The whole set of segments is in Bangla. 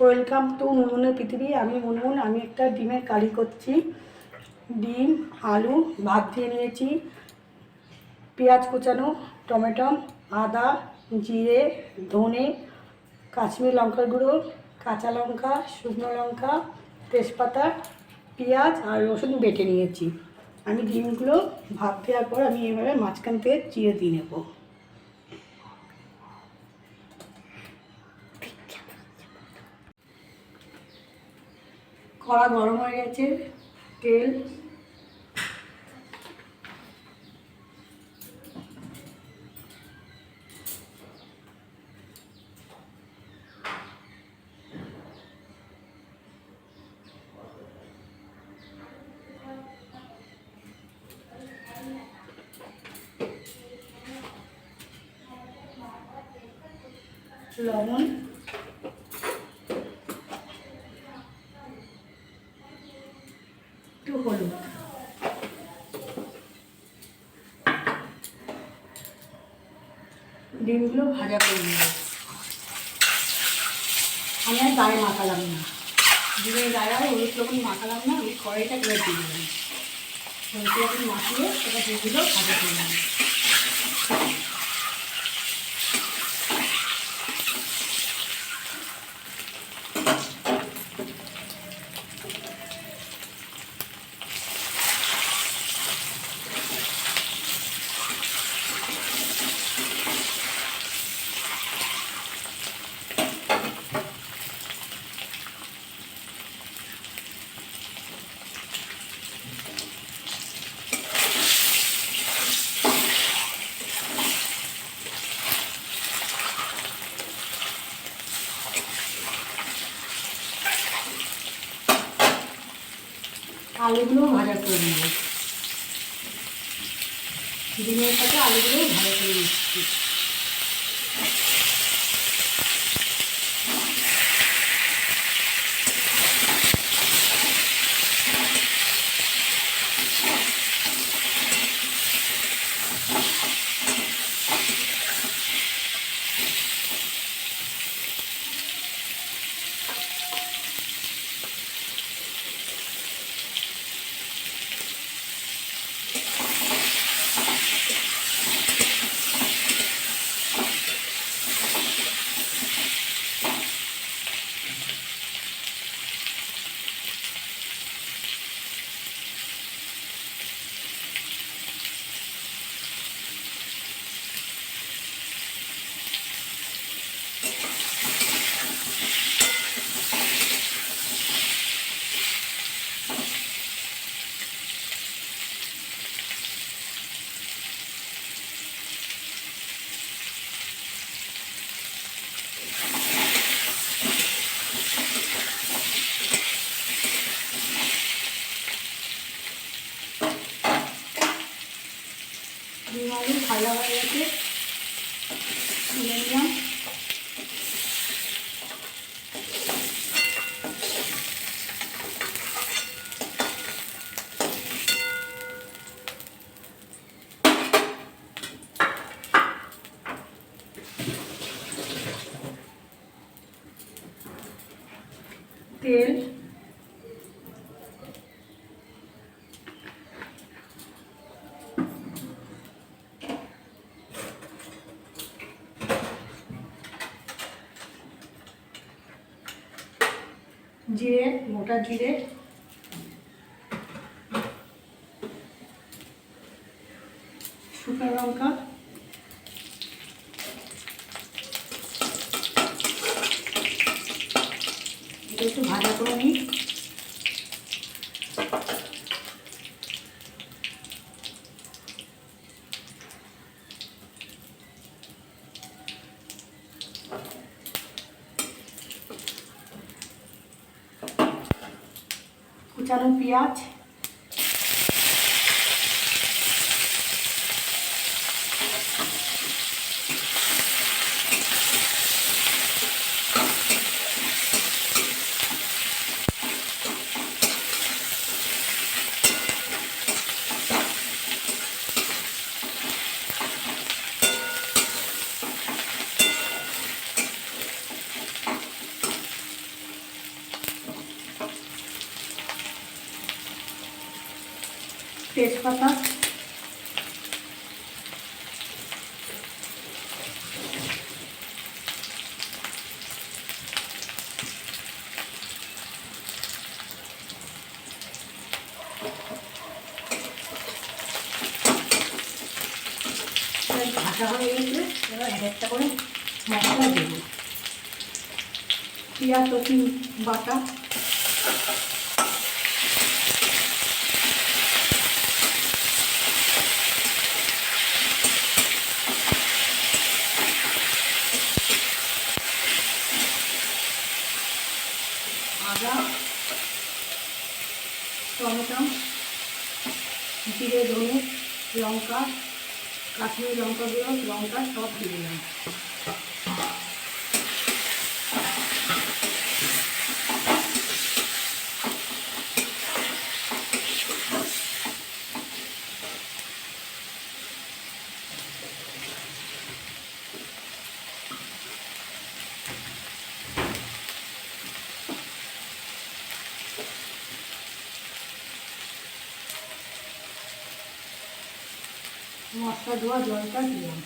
ওয়েলকাম টু মুনমুনের পৃথিবী। আমি মুনমুন, আমি একটা ডিমের কারি করছি। ডিম, আলু, ভাত দিয়ে নিয়েছি, পেঁয়াজ কুচানো, টমেটো, আদা, জিরে, ধনে, কাশ্মীর লঙ্কার গুঁড়ো, কাঁচা লঙ্কা, শুকনো লঙ্কা, তেজপাতা, পেঁয়াজ আর রসুন বেটে নিয়েছি। আমি ডিমগুলো ভাত দেওয়ার পর আমি এভাবে মাঝখান থেকে চিড়ে দিয়ে নেব। কড়া গরম হয়ে গেছে তেল। লবণ একটু হলুদ ডিমগুলো ভাজা করে নেব আমি আর গায়ে মাখালাম না। ডিমের গায়ে আর হলুদ লবণ মাখালাম না ওই কড়াইটা করে দিয়ে দিলাম। হলুদ লবণ মাখিয়ে সেটা ডিমগুলো ভাজা করে নেব আলুগুলো ভাজা করে নেব ডিমের সাথে আলুগুলো ভাজা করে নিচ্ছি ডিম আলু ভাজা হয়ে গেছে তুলে নিলাম তেল জিরে মোটা জিরে শুকনো লঙ্কা এটা একটু ভাজা করে নিই কুচানো পেঁয়াজ তেজপাতা ভাজা হয়ে গেছে এবার এক একটা করে মশলা দেবো। পেঁয়াজ বাটা আদা টমেটো জিরে ধনে লঙ্কা কাশ্মীর লঙ্কা গুঁড়ো লঙ্কা সব দিয়ে দিলাম। মশলা ধোয়া জলটা দিলাম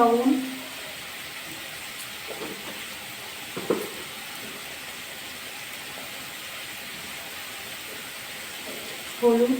লবণ হলুদ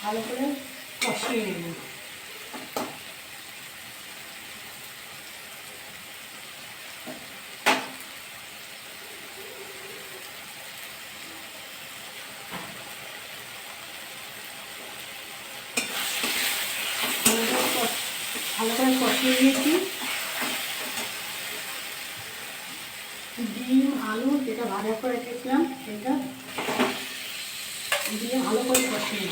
ভালো করে কষিয়ে নেব ভালো করে কষ- ভালো করে কষিয়ে নিয়েছি। ডিম আলু যেটা ভাজা করে রেখেছিলাম সেটা দিয়ে ভালো করে কষিয়ে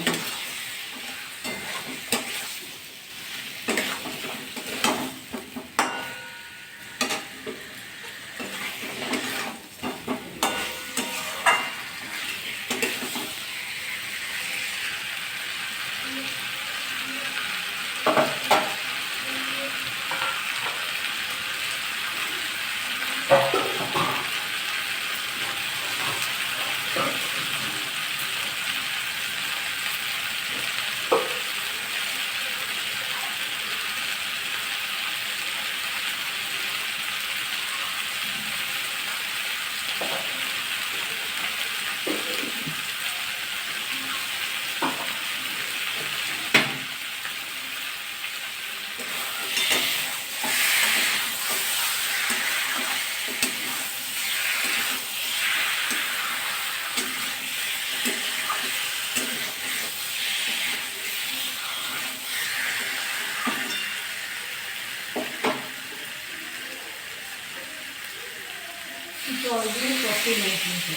জল দিয়ে কষিয়ে নেব কিন্তু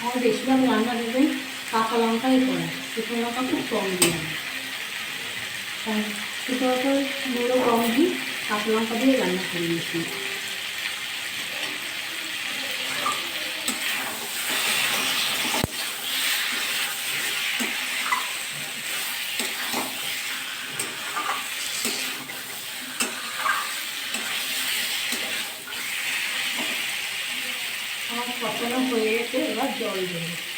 আমার বেশিরভাগ রান্না দেবেন কাঁচা লঙ্কাই করে। শুকনো লঙ্কা খুব কম দিই আমি শুকনো লঙ্কা গুঁড়ো কম দিই, কাঁচা লঙ্কা দিয়ে রান্না করি বেশি আমার কষানো হয়ে গেছে, এবার জল দেবো।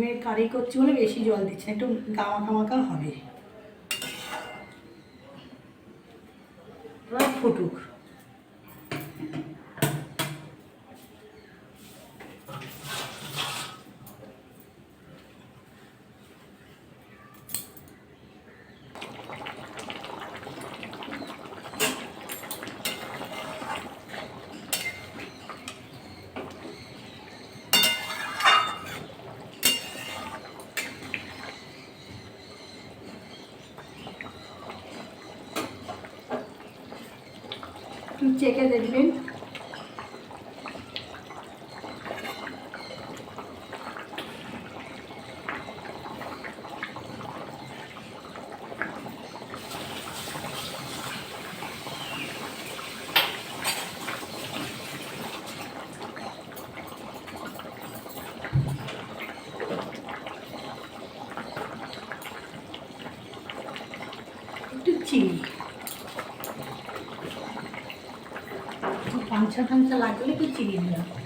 ডিমের কারি করছি বলে বেশি জল দিচ্ছে একটু গামাকা কা হবে। ফুটুক একটু চেখে দেখবেন। একটু চিনি। পাঞ্চা টাঞ্চা লাগলে কি চিনি দিলাম।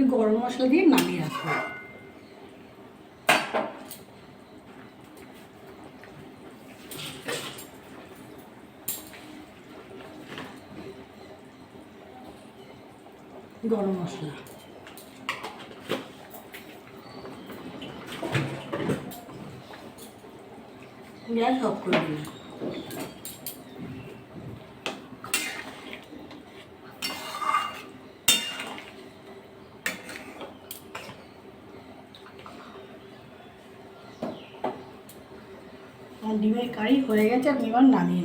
একটু গরম মশলা দিয়ে নামিয়ে রাখব গরম মশলা। গ্যাস অফ করে দিলাম। আমার ডিমের কারি হয়ে গেছে আমি এবার নামিয়ে